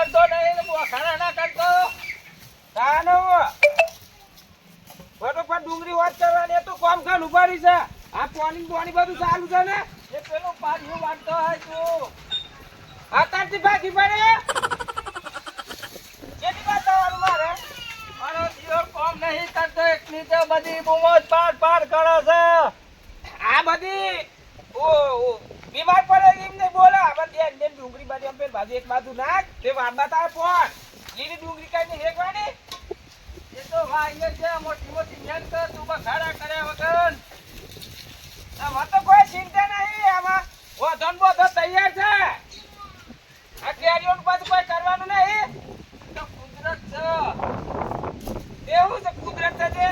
કરતો નહીં વખાણા ના કરતો. કાનો ફટોફટ ડુંગળી વાત કરવાની એ તો કોમ ખાન ઉભારી છે. આ પાણી પાણી બધું ચાલુ છે ને. એ પેલું પાછું વાંચતો હોય તું. અત્યારથી ભાગી પડે. કેટલી થવાનું મારે મારો નહીં કરતો એકલી તો બધી બૂમો પાર પાર કરો છે. આ બધી ઓ ઓ, બીમાર પડે એમ નહીં બોલે. આપણે બેન બેન ડુંગળી બાજુ એમ પેલ બાજુ એક બાજુ નાખ, તે વાંબા તાર ફોન લીલી ડુંગળી કઈ હેકવાની. એ તો ભાઈ છે, મોટી મોટી મહેનત તું બખાડા કર્યા વગર. આમાં તો કોઈ ચિંતા નહીં, આમાં વધન બધો તૈયાર છે. આ કેરીઓનું પાછું કોઈ કરવાનું નહીં. તો કુદરત છે. એવું છે કુદરત છે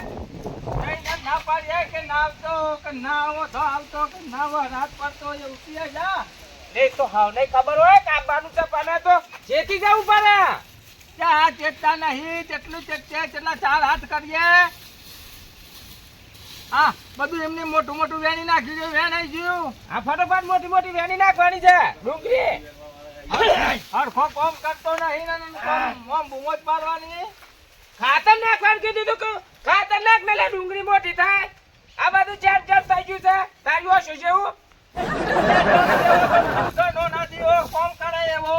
ના ના કે ના આવતો કે ના આવો તો આવતો કે ના રાત પડતો એ ઉઠી જા. નહીં તો હાવ નહીં ખબર હોય કે છે પણ તો. જેથી જવું પડે. ત્યાં ચેતતા નહીં જેટલું ચેતશે કેટલા ચાર હાથ કરીએ. હા બધું એમને મોટું મોટું વેણી નાખી ગયું વેણાઈ ગયું. આ ફટોફટ મોટી મોટી વેણી નાખવાની છે ડુંગળી. હરખો કોમ કરતો નહીં ને મોમ બૂમો જ પાડવાની. ખાતર નાખવાનું કીધું તું કે ખાતર નાખ ને ડુંગળી મોટી થાય? આ બધું ચાર ચાર થઈ ગયું છે. તારું હશું છે એવું નો નથી કોમ કરે એવો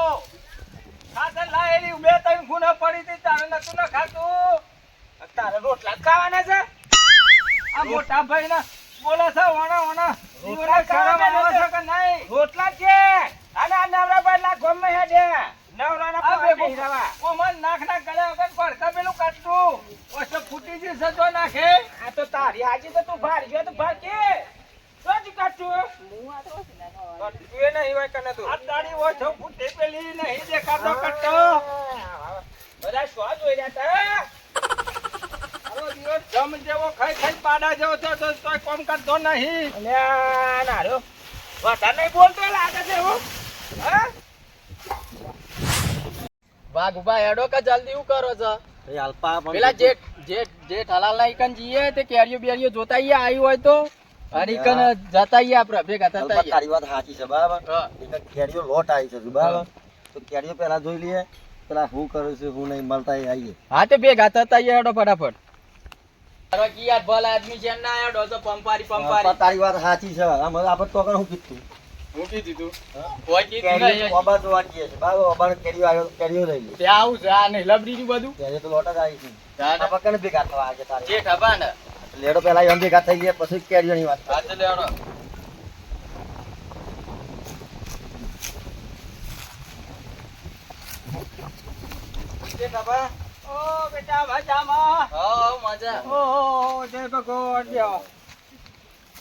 ખાતર લાયેલી બે ત્રણ ગુનો પડી હતી તારે નતું ન ખાતું? તારે રોટલા ખાવાના છે? આ મોટા ભાઈ ના બોલા છે વણા વણા રોટલા શરમ આવે છે કે નહીં રોટલા જ છે અને આ નવરા બાટલા ગમે હેડે નવરાના આ પાવે બે નહીં રહેવા. કોમન નાખ નાખ કર્યા વગર પડકા પેલું કાઢતું ઓછો ફૂટી જશે તો નાખે આ તો તારી હાજી તો તું ભાર ગયો તો ભાર કે તો જ કાઢતું તું એ નહીં હોય કને તું આ દાડી ઓછો ફૂટી પેલી નહીં દેખાતો કટ્ટો બધા શું જોઈ રહ્યા તા આરો દિવસ જમ જેવો ખાઈ ખાઈ પાડા જેવો થયો તો તોય કોમ કરતો નહીં. અલ્યા નારો વધારે નહીં બોલતો લાગે છે હું. હા? વાઘ ઊભા હેડો કે જલ્દી શું કરો છો? અલ્પા પેલા જેઠ જેઠ જેઠ હલાલ ના ઇકન જઈએ તે કેરીઓ બેરીઓ જોતા આઈએ આવ્યું હોય તો? અને ઇકન જતા આઈએ આપણે ભેગા થતા અલ્પા તારી વાત સાચી છે બરાબર? ઇકન કેરીઓ લોટ આવી છે બરાબર? તો કેરીઓ પેલા જોઈ લઈએ પેલા હું કરું છું હું નહીં મળતા આવીએ હા તે ભેગા થતા આઈએ એડો ફટાફટ. યાર ભલા આદમી છે ના હેડો તો પંપારી પંપારી. તારી વાત સાચી છે. આમ આપણે તો હું કીધું હું? કોઈ કીધું કેરીઓ નહીં ઓબા જોવા જઈએ છે. બરાબર ઓબાને કેરીઓ આવ્યો કેરીઓ લઈ લે. ત્યાં આવું છે આ નહીં લબડી નું બધું? ત્યારે તો લોટ જ આવી છે. પકડ ભેગા થવા આજે તારે? ને. લેડો પેલા એમ ભેગા થઈ ગયા પછી કેરીઓની વાત તો લેવડો ઓ બેટા મજામાં? હો મજા. ઓ જય ભગવાન.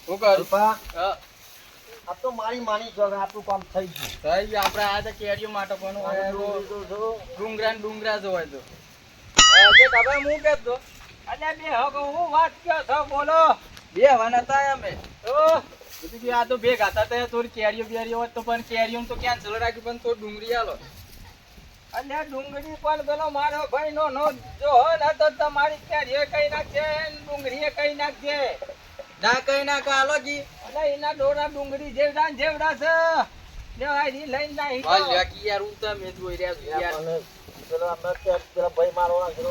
શું કરું? હા. આ તો મારી માની છો આપણું કામ થઈ ગયું. થઈ ગયું. આપણે આ તો કેરીઓ માટે હોય તો જો. ડુંગરા ને ડુંગરા જો તો જે તમે હું દો અલ્યા બે હગો હું વાત કયો છો? બોલો. બે વાના હતા અમે. તો? આ તો ભેગા હતા. તે થોડી કેરીઓ બેરીઓ હોત તો પણ કેરીઓ તો કેન્સલ રાખ્યું પણ થોડી ડુંગળી આલો. અલ્યા ડુંગળી પણ પેલો મારો ભાઈ નો નો જો ને તો તમારી કેરીઓ કઈ નાખશે ડુંગળી કઈ નાખશે ના કઈ ના કાલો કી અલે એના ડોરા ડુંગળી જેવડા જેવડા છે. લેવાયની હાલ. યાર હું તો મેં જોઈ રહ્યા છું યાર. અને પેલો કે- ભાઈ મારો આ પેલો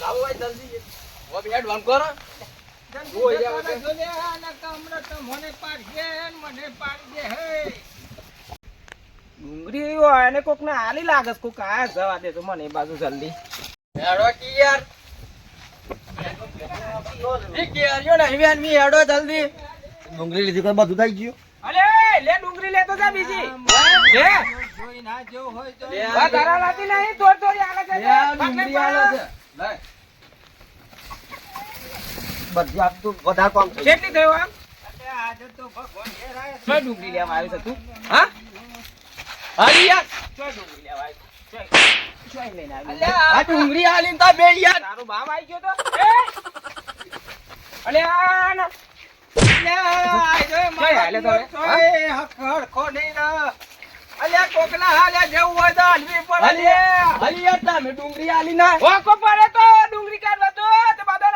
લાવો ભાઈ જલ્દી ઓ બેડ વન કરો. જલ્દી ઓય જતા લે, તો મને પાડશે ને મને પાડી દે હે. ડુંગળી હોય અને કોક ને હાલી લાગે કોક આ જવા દે તો મને એ બાજુ જલ્દી. હેડો કી યાર એ કેરીઓ નહીં બેન મી હેડો જલ્દી. ડુંગળી લીધી કોઈ બધું થઈ ગયું? અલે લે ડુંગળી લેતો જા બીજી. લે. જોઈ ના જેવું હોય તો. આ ધરા લાતી નહીં થોડી થોડી હાલે છે લે ડુંગળી આલો છે. લે. બધી આ તો વધારે કામ કેટલી થયું આમ? આજે તો ભગવાન ઘેરાય છે. ડુંગળી લેવા આવ્યો છે તું? હા? હાલી યાર. શું ડુંગળી લેવા શું લઈને આવ્યો આ ડુંગળી આલીને તા બે યાર. તારો બાપ આવી ગયો તો. અલે ના તો? તો તો ડુંગળી આલી ના. પડે તો ડુંગળી કાઢવા તો.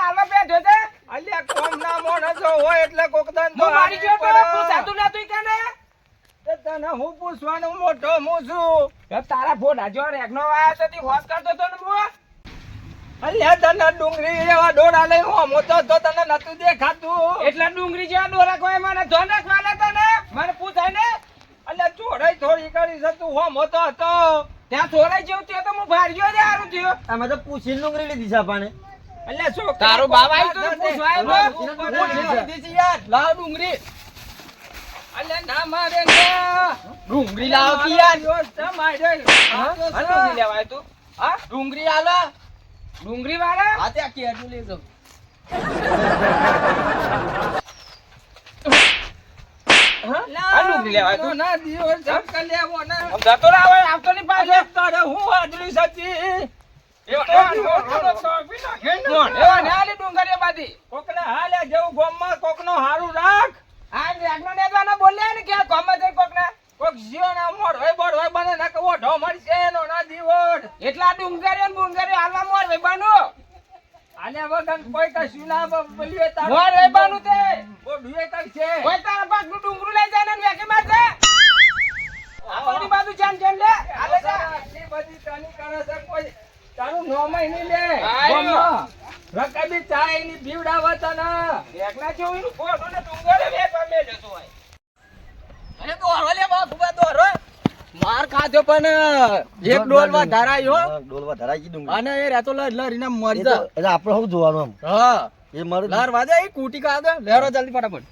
હાલવા બેઠો છે. અલ્યા કોમના માણસો હોય એટલે કોક દાન તો મારી ગયો તો હારી પૂછાતું નતું કે ને. તને હું પૂછવાનું મોટો હું છું? તારા ફોન હજો રેગનો વાયો તો તી કરતો તો ને હું? અલ્યા તને ડુંગળી એવા ડોળા લઈ હું મોટો તો તને નતું દેખાતું. એટલે ડુંગળી જેવા ડોરા કોઈ મને ધોન રાખવાના તને? મને પૂછાય ને? અલ્યા ચોરાઈ થોડી કરી છે તું હો મોટો હતો ત્યાં ચોરાઈ જેવું થયો તો હું ભાર્યો જ હારું થયું. અમે તો પૂછીને ડુંગળી લીધી છે પાને અલ્યા શું તારો બાબા આવ્યો તો ને પૂછવા આવ્યો? પૂછવા યાર લાવ ડુંગળી. અલ્યા ના મારે ના. ડુંગળી લાવ કે યાર મારે ડુંગળી લેવાય તું. હા? ડુંગળી આલો. ડુંગળી વાળા? હા ત્યાં કેજુ લેજો હા? ડુંગળી ના દિવસ ધક્કા લેવો ને. આમ જતો રહે હવે આવતો નહીં તારે હું હાજરી સચી? એવા ને હાલે જેવું હારું રાખ. આ રેગનો નેતાનો બોલ્યા ને કે ગમે તે કોકને? કોક જીવના મોડ હોય બોડ હોય બને ના કે ઓઢો મળશે એનો ના દીવોડ. એટલા ડુંગળીઓ ને બુંગળીઓ હાલવા હોય બનો. આને વગર કોઈ કશું ના બોલ્યું મોડ હોય વેબાનું તે. બોઢું એ છે. કોઈ તારા પાકનું ડુંગરું લઈ જાય ને વેકે મારજે. આ બધી બાજુ જાન જાન લે. હાલે જા. બધી તની કરે છે કોઈ. તારું નો નહીં લે. રકાબી ચાયની પીવડાવત તને. એકલા છો એનું ફોટો ને ડુંગળીઓ બે પામે જતો હોય અરે દોરો લે બા ફુબા દોરો. માર ખાધો પણ એક ડોલ હા, ડોલવા ધરાઈ કીધું અને એ રેતો લડીને એ મરી જા. એટલે આપણે હું જોવાનું આમ હા. એ મારું લર વાજે એ કૂટી કાઢે લેરો જલ્દી ફટાફટ.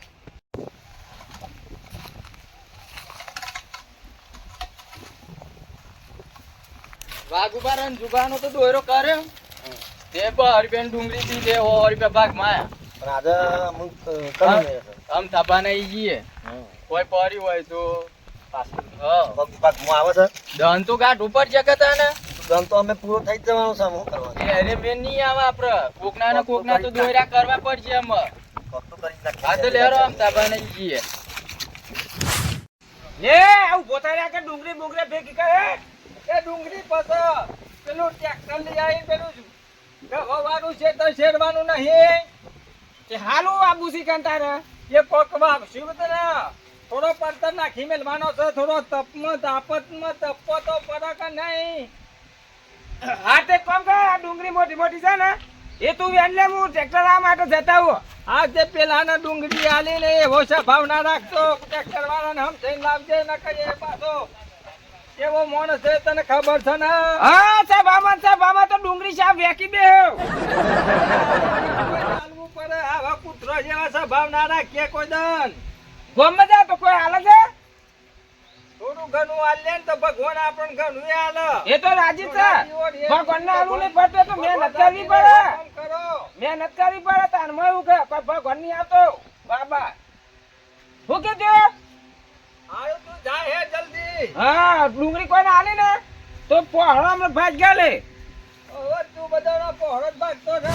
વાઘુબા રન જુગાનો તો દોયરો કરે. તે બાર બેન ડુંગળી થી દે સો રૂપિયા ભાગ માયા. પણ આજે. આમ થાબા નહીં જઈએ. કોઈ પડી હોય તો પાછું હા. આવે છે? દન તો ગાંઠ ઉપર જગત ને ગમ તો અમે પૂરો થઈ જવાનું છે શું કરવાનું? અરે બેન નહીં આવે આપડે. કોકના ને કોકના તો દોયરા કરવા પડશે એમ તો. હા તો લેરો આમ થાપા નહીં જઈએ. લે આવું પોતા કે ડુંગળી બુંગળી ભેગી કરે. એ ડુંગળી પાછો પેલું ટ્રેક્ટર લઈ આવી પેલું ગવાવાનું છે તો શેરવાનું નહીં. તે હાલું બુસી સી કંતારે એ પકવા શું તને થોડો પડતર નાખી મેલવાનો છે થોડો તપમાં, તાપતમાં, તપો તો પડે નહીં. હા તે કોમ કર, આ ડુંગળી મોટી મોટી છે ને. એ તું વેન લે, હું ટ્રેક્ટર આ માટે જતા હું આ તે પેલાના ડુંગળી આલી ને એવો છે ભાવ રાખતો ટ્રેક્ટર વાળાને હમ થઈને લાવજે ન કરીએ પાછો એવો માણસ છે તને ખબર છે ને? હા સાહેબ આમાં સાહેબ આમાં તો ડુંગળી સાહેબ વેકી બે ચાલવું પડે આવા કૂતરો જેવા સ્વભાવ ભાવ ના રાખીએ કોઈ દન. ગમે જા તો કોઈ હાલે છે? થોડું ઘણું હાલે ને તો ભગવાન આપણને ઘણું આલે એ તો રાજી છે. ભગવાન ને આલું નહીં પડતું તો મહેનત કરવી પડે. મહેનત કરવી પડે તારમાં એવું કે ભગવાન નહીં આવતો. બાબા. શું કીધું આયો તું જા હે જલ્દી. હા ડુંગળી કોઈને આલી ને તો પહોળો અમને ભાગ ગયા લે. હવે તું બધાનો પહોળો જ ભાગતો છે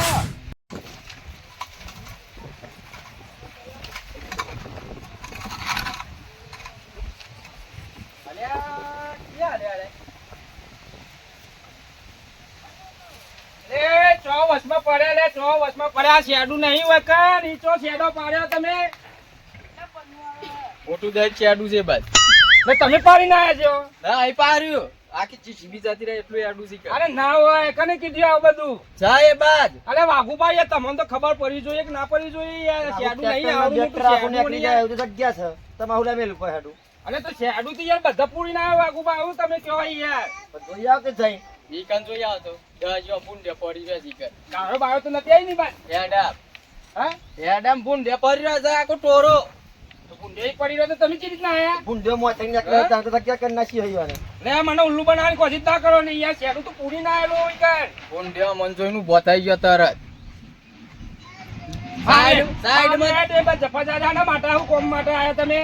પડ્યા લે છ વર્ષમાં પડ્યા શેડું નહીં હોય કે? નીચો શેડો પાડ્યો તમે. ખોટું દઈ ચેડું છે બસ ને તમે પાડીને આવ્યા છો? ના અહીં પાર્યું આખી જીસીબી જતી રહે એટલું આડું શીખે અરે ના હોય કને કીધું આવું બધું? જાય બાદ. અરે વાઘુભાઈ તમને તો ખબર પડવી જોઈએ કે ના પડવી જોઈએ યાર? શેડું નહીં આવડું શેડું નીકળી જાય એવું જગ્યા છે. તમારું મેલું કોઈ હેડું. અરે તો શેડું તો યાર બધા પૂરી ના આવે વાઘુભાઈ આવું તમે કહો યાર. જોઈ આવ કે જઈ. ઈ કાન જોઈ આવતો દસ પૂંડે પડી રહ્યો શીખર કારો બાયો તો નથી આવી ની ભાઈ હેડા હા? એડામ પૂંડે પડી રહ્યો છે આખો ટોરો. ગુંડે પડી રહ્યો તો તમે કેવી રીતના આયા? ભૂંડ્યો મોં થઈને નીકળ્યો ત્યાં તો જગ્યા કરી નાખી હોય એને. મને ઉલ્લુ બનાવવાની કોશિશ ના કરો ને યાર શેડું તો પૂરી ના આવેલું હોય કાંઈ. પૂંડે મન જોઈનું બતાઈ ગયો તરત. સાઈડ સાઈડમાં આ બે બસ જફા માટે આવું કોમ માટે આયા તમે?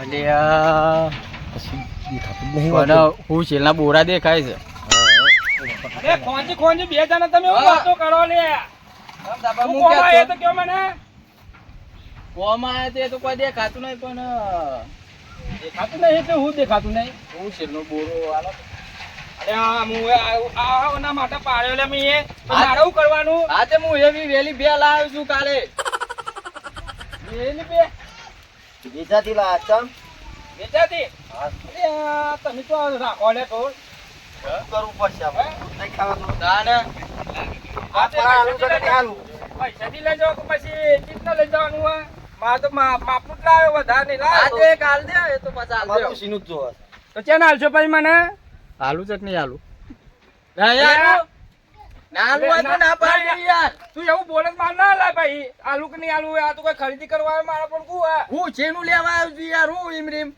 અલ્યા કશું દેખાતું જ નહીં મને હોતું. હું છેલ્લા બોરા દેખાય છે? અરે ખોંચી બે જણા તમે હું. વાતો કરો લે. દેખાતું નહીં પણ દેખાતું નહીં એટલે હું દેખાતું નહીં. હું છેલ્લો બોરો આલો? માટે પાડ્યો મેં મારે કરવાનું? હા તે હું એવી વેલી બે લાવ્યો છું કાલે. વેલી બે? વેચાતી લા ચમ. વેચાતી? તમે તો રાખો ને તો. કરવું પડશે આપણે ખાવાનું. આલુ પૈસાથી લઈ કે પછી કેટલા લઈ જવાનું હોય? મારે તો માપનું જ લાવ્યો વધારે નહીં લાવ્યો તે કાલ દે એ તો પછી હાલ દે. સીનું જ જોવે. તો ચેન હાલશો પછી મને? આલુ ચટણી આલુ ના યાર ના આલુ હોય તો ના પાડી યાર. તું એવું બોલે માર ના લાય ભાઈ. આલુ કે નહીં આ તો કોઈ ખરીદી કરવા મારા પણ હું છેનું લેવા આવ્યું છું યાર? હું ઈમ રીમ?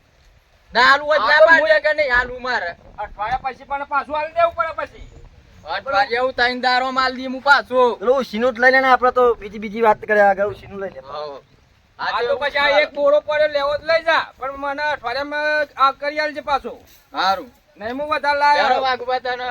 ના આલુ હોય ના તો કે નહીં આલુ મારે? અઠવાડિયા પછી પણ પાછું આલી દેવું પડે પછી. અઠવાડિયે હું ત્રણ દારો માલ દી હું પાછો. પેલું સીનું જ લઈ લે ને આપણે તો બીજી બીજી વાત કર્યા આગળ સીનું લઈ લે આ તો પછી આ એક બોરો પડ્યો લેવો જ લઈ જા. પણ મને અઠવાડિયામાં આ કરી આલજે પાછું. સારું નહીં હું વધારે ચાલો લાવ્યો વાઘુબા તને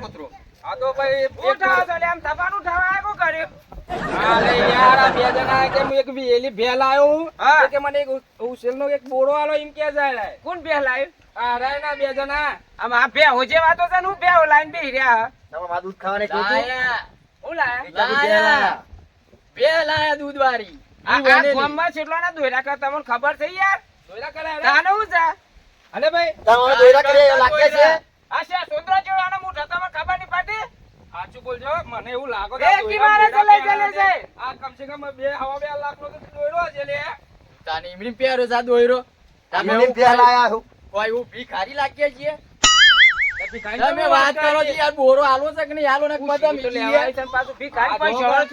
કૂતરો આ તો ભાઈ એક ઉઠાવો તો લે, થવાનું ઉઠાવા આ શું અરે યાર આ બે જણા કે હું એક વેલી ભેલ આવ્યો કે મને એક ઉસેલનો એક બોરો આલો એમ કે જાય. કોણ ભેલ લાવ્યું? આ રે ના બે જણા. આમ આ ભેહો જે વાતો છે ને હું ભેહો લાઈન બેહી રહ્યા. તમારે મારું દૂધ ખાવાને કહ્યું હું લાયા? બે લાયા. દૂધ વાળી આ આ ગામમાં છેટલાના દોયરા કરે તમને ખબર છે યાર? જોઈલા કરે અરે. તાને હું છે? અલે ભાઈ તમારે દોયડા કરીએ એવું લાગે છે? આ છે સોંદરો જેવડાનો મોટો તમને ખબર નહીં પડતી? સાચું બોલજો મને એવું લાગો એ કી મારે લઈ. આ કમસે કમ બે હવા બે લાખ નો તો દોયરો છે લે. તાની પહેર્યો છે આ દોયરો. તમે અમે હું બે હું ભી ખારી લાગીએ છીએ? તમે વાત કરો છો યાર બોરો હાલો છે કે નહીં? હાલો ને બધા તો લેવા આવી છે. ને પાછું.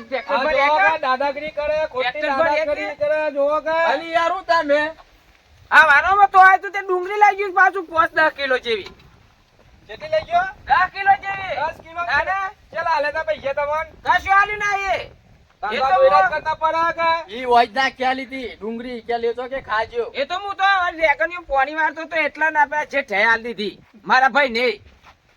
ટ્રેક્ટર પર એક. દાદાગીરી કરે ખોટી દાદાગીરી કરે જોવો કે. અલી યાર હું તમે આ વારોમાં તો આ તો તે ડુંગળી લાગી ગયું પાછું પાંચ દસ કિલો જેવી. જેટલી લઈ ગયો? 10 કિલો જેવી. 10 કિલો દાદા ચાલ હાલે તા પૈસા તમન. કશું આલ્યું ના એ. એ ધંધા તો દોયરા હું- કરતા પડે કે? ઈ વૈદના ક્યાં લીધી ડુંગળી ક્યાં લેતો કે ખાજો? એ તો હું તો રેકન્યુ પોણી વાળતો તો એટલા ના પે જે ઠેયાલ દીધી. મારા ભાઈ ને.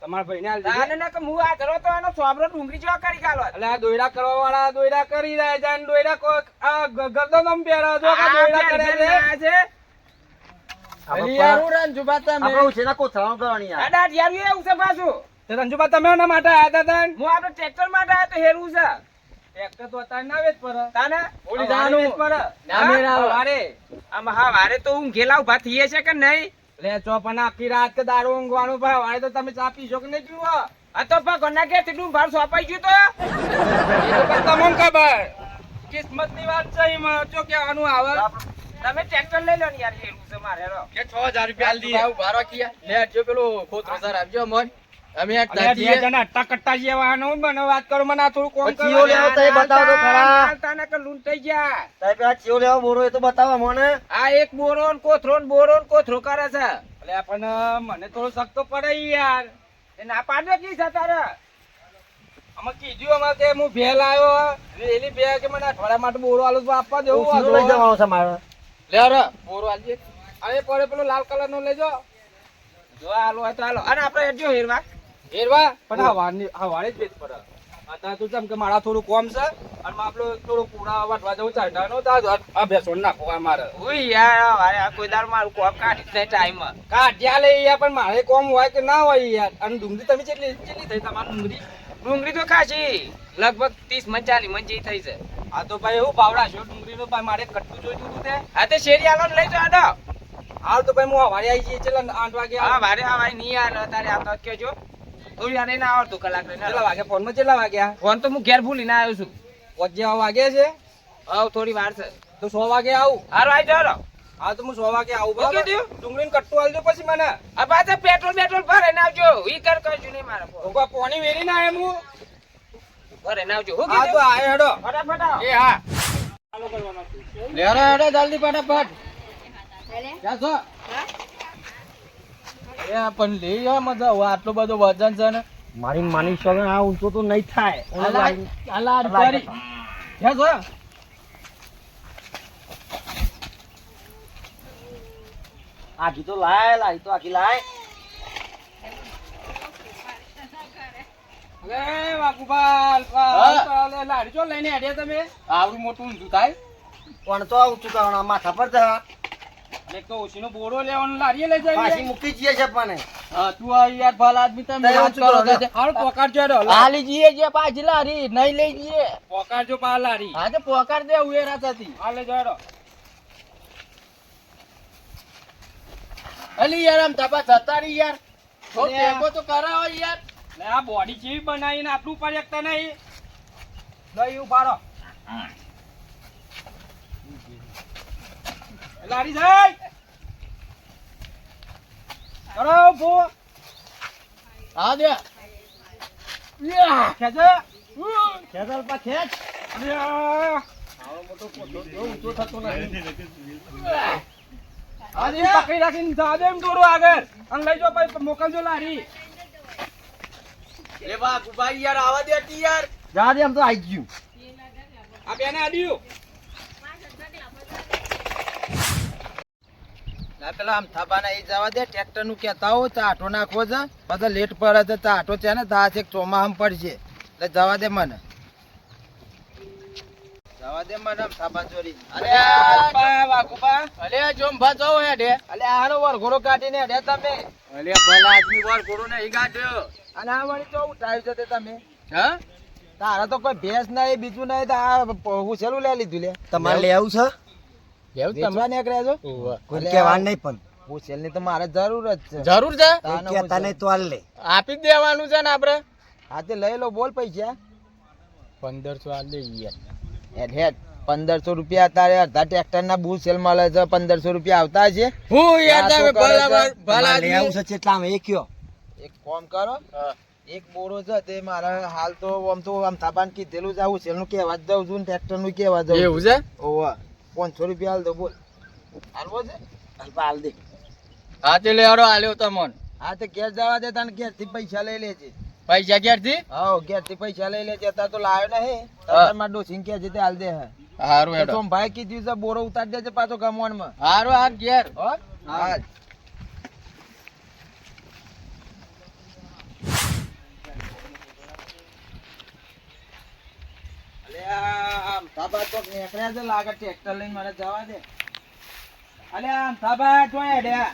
તમારા ભાઈને હાલ તાને દીધી ના કે હું આ ધરો તો એનો સોબરો ડુંગળી જેવા કરી ગાલો. એટલે આ દોયડા કરવા વાળા દોયડા કરી રહ્યા છે અને દોયડા કોઈ આ ગ- ગરદનમ પહેરે જો કે દોયડા કરે છે? યાર હું રંજુબા તમે? આપણે ઉછેરના કોથળાનું કરવાની યાર. દાદા યાર એવું છે પાછું. તે રંજુબા તમે એના માટે આયા હતા હું આપણે ટ્રેક્ટર માટે આવ્યો તો હેરવું છે. ટ્રેક્ટર તો અત્યારે ના વેચ પર તાને? ઓલી જાનું. પર ના મેળ આવે. હવારે. હા વારે તો હું ઘેલા ઊભા થઈએ છે કે નહીં? લે ચો આખી રાત કે દારૂ ઊંઘવાનું ભાઈ હવારે તો તમે ચા પીશો કે નહીં પીવો? આ તો ભગવાનના ઘેરથી ભાર સોપાઈ ગયું તો. તમને ખબર. કિસ્મતની વાત છે એમાં આવે? તમે ટ્રેક્ટર લઈ લો ને યાર એવું છે મારે કે બારો કિયા લે પેલો ખોતરો સર મોન અમે એક તાજી જણા અટ્ટા કટ્ટા જેવાનું મને વાત કરો મને આ થોડું કોમ કરો કરવા લેવો. તો બતાવો તો ખરા. તાને કે લૂંટાઈ ગયા. તારે આ ચિયો લેવો બોરો એ તો બતાવો મને. આ એક બોરો ને કોથરો ને બોરો ને કોથરો કરે છે. એટલે પણ મને થોડો શક તો પડે યાર. એ ના પાડે કી છે તારે? અમે કીધું અમારે કે હું ભેલ આવ્યો વેલી બે કે મને અઠવાડિયા માટે બોરો આલુ તો આપવા દેવું લઈ જવાનો છે મારે. લે રે બોરો આલજે. અરે પડે પેલો લાલ કલર નો લેજો જો હોય તો આલો. અને આપણે હેરજો હેરવા. હેરવા પણ હવાની હવારે જ વેચ પડે. અત્યારે તું જેમ કે મારા થોડું કોમ છે અને આપણો થોડું કુડા વાટવા જવું ચાલતા તા આ બેસો નાખો આ મારે. ઉઈ યાર વારે આ કોઈ દાર મારું કોમ કાઢી દે ટાઈમ કાઢ્યા લે યાર પણ મારે કોમ હોય કે ના હોય યાર. અને ડુંગળી તમે કેટલી કેટલી થઈ તમારી ડુંગળી? ડુંગળી તો ખાસી. લગભગ ત્રીસ મણ ચાલી મન જેવી થઈ છે. આ તો ભાઈ એવું ભાવડા છો ડુંગળી નો ભાઈ મારે કટતું જોઈતું હતું તે. હા તે શેરી આલો લઈ જાઓ આડો હાલ તો ભાઈ હું હવારે આવી જઈએ ચેલા આઠ વાગે હા વારે હા વારે નહીં હાલો તારે આવતા કેજો વાર ના આવડતું કલાક કેટલા વાગે? ફોનમાં કેટલા વાગ્યા? ફોન તો હું ઘેર ભૂલીને આવ્યો છું. પહોંચ્યા વાગે છે? આવ થોડી વાર છે. તો સો વાગે આવું. હારો આવી જાઓ હા તો હું સો વાગે આવું બરાબર. ડુંગળી કટ્ટુ આલજો પછી મને. આ પાછા પેટ્રોલ પેટ્રોલ ભરે ને આવજો. ઈ કર કરજો નહીં મારે તો પોણી વેરી ના એમ હું? ભરે ને આવજો. હું હા તો આ હેડો. ફટાફટ એ હા. લે રે હેડો જલ્દી ફટાફટ. ક્યાં છો એ પણ લઈ જાય મજા હવે આટલું બધું વજન છે ને. મારી માની સોગન આ ઊંચો તો નહીં થાય. અલા ક્યાં છો આખી તો લાય લાય તો આખી લાય. અરે હા. લાડી ચો લઈને હેડ્યા તમે? આવડું મોટું ઊંધું થાય. પણ તો ઊંચું ચૂકવણા માથા પર જા એક તો બોરો લેવાનો લારીએ લઈ જાય પાછી મૂકી જઈએ છે પણ. હા તું આ યાર ભલા આદમી તમે વાત કરો કરો? હાલ પોકારજો હેડો. હાલી જઈએ જે પાછી લારી નહીં લઈ જઈએ. પોકારજો પા લારી. હા તો પોકાર દે ઉએરા થતી હાલ લેજો અલી યાર આમ તપા રહી યાર. થોડું. ટેકો તો કરાવો યાર. લે આ બોડી જેવી બનાવીને આટલું ઉપર એકતા નહીં લઈ ઉપાડો લારી જાય. કરો ભો આ દે. ખેંચો. ખેતર પર ખેંચ. અલ્યા. આજે પકડી રાખીને જા દે એમ દોરો આગળ. અને લઈ જાઓ પછી મોકલજો લારી. લે બા ગુભાઈ યાર આવા દે યાર. જા દે આમ તો આઈ ગયું. આ બેને આડ્યું. ના પેલા આમ થાબાના એ જવા દે ટ્રેક્ટરનું કેતા હો ચાટો નાખવો છે પછી લેટ પડે છે ચાટો છે ને તા છે ચોમાહમ પડશે. એટલે જવા દે મને. જવા દે મને થાબા ચોરી અરે બા, વાઘુબા. અલે જોમ હેડે અલે આનો વરઘોડો કાઢીને હેડે તમે. અલે ભલા આદમી વરઘોડો નહીં કાઢ્યો. અને આ વાળી તો છે તમે. હા? તારા તો કોઈ ભેંસ નહીં બીજું નહીં તો આ હું છેલ્લું લઈ લીધું લે. તમારે લેવું આવું છે વેચવા નીકળ્યા છો? કોઈ કહેવાનું નહીં પણ. ભૂસેલની તો મારે જરૂર જ છે. જરૂર છે? કહેતા નહીં તો હાલ લે. આપી જ દેવાનું છે ને આપડે હા તે લઈ લો બોલ પૈસા. પંદરસો આ લઈએ હેડ હેડ પંદરસો રૂપિયા તારે અડધા ટ્રેક્ટર ના ભૂસેલ મળે છે પંદરસો રૂપિયા આવતા છે. હું યાર તમે ભલા ભલા. છે એક કોમ કરો. એક બોરો છે તે મારા હાલ તો આમ તો આમ થાપાન કીધેલું જ આવું છે એનું કહેવા જ દઉં છું ટ્રેક્ટરનું કહેવા દઉં એવું છે? ઓવા પાંચસો રૂપિયા હાલ દો બોલ. હાલવો છે? હાલ દે. હા તે લેવાડો હાલ્યો તમોન હા તે ઘેર જવા દે તને ઘેરથી પૈસા લઈ લેજે. પૈસા ક્યારથી હા ઘેરથી પૈસા લઈ લેજે અત્યારે તો લાવ્યો નહીં. હા. તમારે ડોસીને કહે છે તે હાલ દે હે. હારું હેડો. તો ભાઈ કીધું છે બોરો ઉતારી દેજે પાછો ગમવાણમાં હારું હાર ઘેર. હો. હાલ. થાબા તો નીકળ્યા છે લાગે ટ્રેક્ટર લઈને મને જવા દે. અલ્યા થાબા તો હેડ્યા?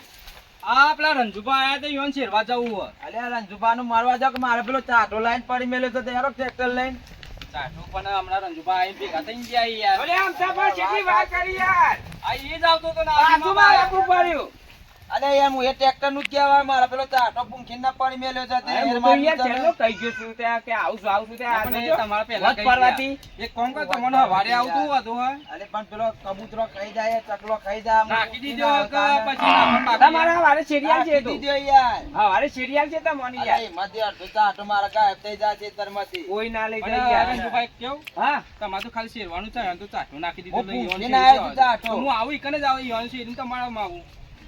આ પેલા રંજુભા આયા તો યોન શેરવા જવું હોય. અલે આ રંજુભાનું મારવા જાવ કે મારે પેલો ચાટો લાઈન પડી મેલ્યો તો તેરો ટ્રેક્ટર લઈને. ચાટુ પણ હમણાં રંજુભા આઈને ભેગા થઈને ગયા યાર. અરે આમ સાપા કેટલી વાર કરી યાર? આ ઈ જ આવતો તો ના બાજુમાં પડ્યું. અલે યાર હું એ ટ્રેક્ટરનું જ કહેવાય મારા પેલો ચાટો પૂંખીને ના પડી મેલ્યો છે તે અરે હું તો મારી યાર તને- છેલ્લો કહી ગયો છું ત્યાં કે આવું છું આવું છું ત્યાં આપણે આજે જો તમારા પહેલા વચ કહી પડવાથી. ગયા. એક કોમ કર તમને હવારે આવતું હતું હે અરે પણ પેલો કબૂતરો ખાઈ જાય ચકલો ખાઈ જાય નાખી દીધો કે પછી તમારા વારે સિરિયલ છે તો. દીધો યાર. હા વારે સિરિયલ છે તમને અરે યાર. એમાંથી અડધો ચાટો મારા કા થઈ જાય છે તરમાંથી કોઈ ના લઈ જાય યાર. કેવું? હા? તમારે તો ખાલી શેરવાનું છે તો ચાટું નાખી દીધું. હું આવું કને જ આવું યોન તમારા તમારામાં આવું.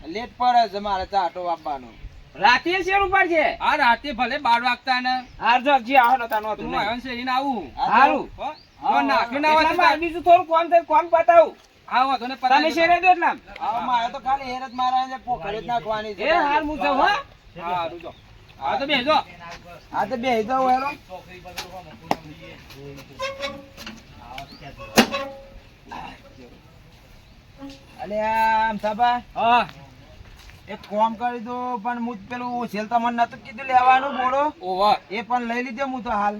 લેટ પડે છે મારે ચાટો આપવાનો. રાતે શેર ઉપર છે? આ રાતે ભલે બાર વાગતા ને હાર જો જી આવો નતા તો હું છે શેરીને આવું. હારું. હો? યોન ના હોય તો બીજું થોડું કોમ થાય કોમ બતાવું આવો તો ને તમે શેરે દો એટલામ. આવો મારે તો ખાલી હેર જ મારા ને પોખરે જ નાખવાની છે. એ હાર હું જાઉં હા. હા રૂજો હા તો બેજો હા તો બેસી જાઉં હેરો. અલે આમ સાબા હા. એક કોમ કરી દો પણ હું પેલું સેલ તમને નતું કીધું લેવાનું બોલો. ઓવા. એ પણ લઈ લીધો હું તો હાલ.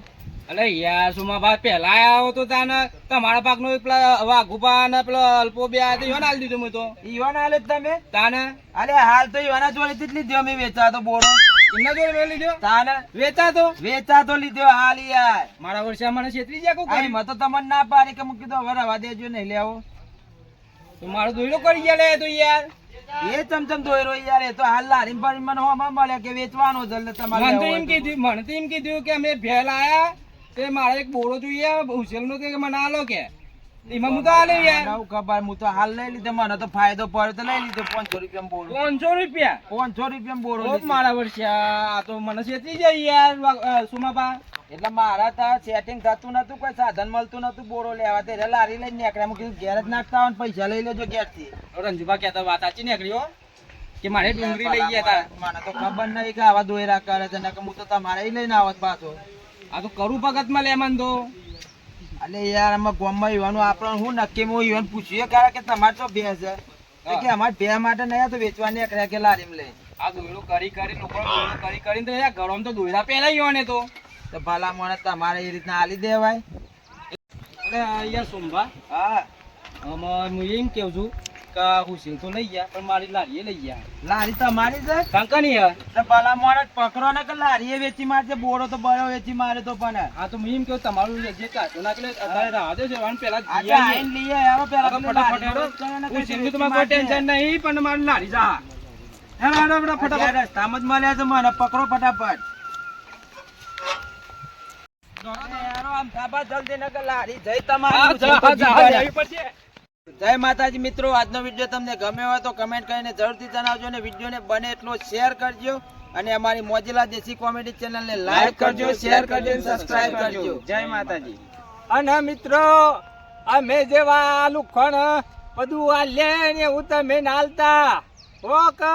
અલે યાર સુમા ભાઈ પહેલા આવ્યો તો તાને તમારા પાક નો પેલા વાઘુપા ને પેલો અલ્પો બે આવ્યા તો યોન હાલ દીધું મેં તો. ઈવાન હાલે તમે? તાને? અલે હાલ તો ઈવાના જોડે જ લીધો અમે વેચાતો બોલો. એમના જોડે મેં લીધો? તાને? વેચા તો વેચાતો લીધો હાલ યાર. મારા વર્ષે મને છેતરી જાય કોઈ મત તો તમને ના પાડી કે હું કીધું હવે રવા દેજો નહીં લેવો તો મારો દોયડો કરી ગયા લે તો યાર. એ ચમચમ દોયરો યાર એ તો હાલ લારી પર મને હોમાં મળે કે વેચવાનો છે એટલે તમારે મને તો એમ. કીધું મને તો એમ કીધું કે અમે ભેલ આયા તે મારે એક બોરો જોઈએ ઉછેલ નો કે મને આલો કે એમાં હું તો યાર. નવ ખબર હું તો હાલ લઈ લીધો મને તો ફાયદો પડ્યો તો લઈ લીધો. પાંચસો રૂપિયા બોરો. પાંચસો રૂપિયા? પાંચસો રૂપિયા બોરો તો મારા વર્ષે આ તો મને સેતી જાય યાર સુમાબા એટલે મારા તો સેટિંગ થતું નતું કોઈ સાધન મળતું નતું બોરો લેવા તે લારી લઈને નીકળ્યા. કીધું ઘેર જ નાખતા હોય પૈસા લઈ લેજો ઘેરથી રંજુભા કહેતા વાત સાચી નીકળ્યો કે મારે ડુંગળી લઈ ગયા હતા મને તો ખબર નહીં કે આવા દોયરા કરે છે નકર હું તો તમારે લઈને આવત પાછો. આ તો કરું ભગતમાં લે મન તો. અલે યાર અમે ગામમાં યુવાનું આપણે હું નક્કી હું યુવાન પૂછીએ કારણ કે તમારે તો ભેંસ છે. કે અમારે ભેંસ માટે નહીં તો વેચવાની એક કે લારીમ લઈ. આ દોયડું કરી કરી લોકો દોયડો કરી કરીને તો યાર ગરમ તો દોયડા પહેલા યુવાને તો. તો ભલા મને તમારે એ રીતના આલી દેવાય. એટલે અહીંયા સોમભા. હા. આમાં હું એમ કેવું છું કે હું તો લઈ ગયા પણ મારી લારીએ લઈ ગયા લારી તમારી છે. કંકની હે? તો ભલા મને પકડો ને કે લારીએ વેચી મારશે બોરો તો બળો વેચી મારે તો પણ. હા તો હું એમ કેવું તમારું જે કાઢો નાખલે અત્યારે રાહ દેજો અને પેલા આજે જઈ લઈએ આવો પેલા ફટાફટ હેડો. રસ્તો એને હું કઈ સિંધુ વેચી તમારે કોઈ ટેન્શન નહીં પણ મારી લારી જા. હેડો હેડો હેડો ફટાફટ. રસ્તામાં જ મળ્યા છે મને પકડો ફટાફટ. યારો, આમ થાપા જલ્દી ન લારી જઈ તમારી પડશે. જય માતાજી મિત્રો, આજનો વીડિયો તમને ગમ્યો હોય તો કમેન્ટ કરીને જરૂરથી જણાવજો અને વિડીયોને બને એટલો શેર કરજો અને અમારી મોજીલા દેશી કોમેડી ચેનલને લાઈક કરજો શેર કરજો અને સબસ્ક્રાઇબ કરજો. જય માતાજી. અને મિત્રો, અમે જેવા લુખણ, બધું આ લે ને હું તમે નાલતા. ઓકે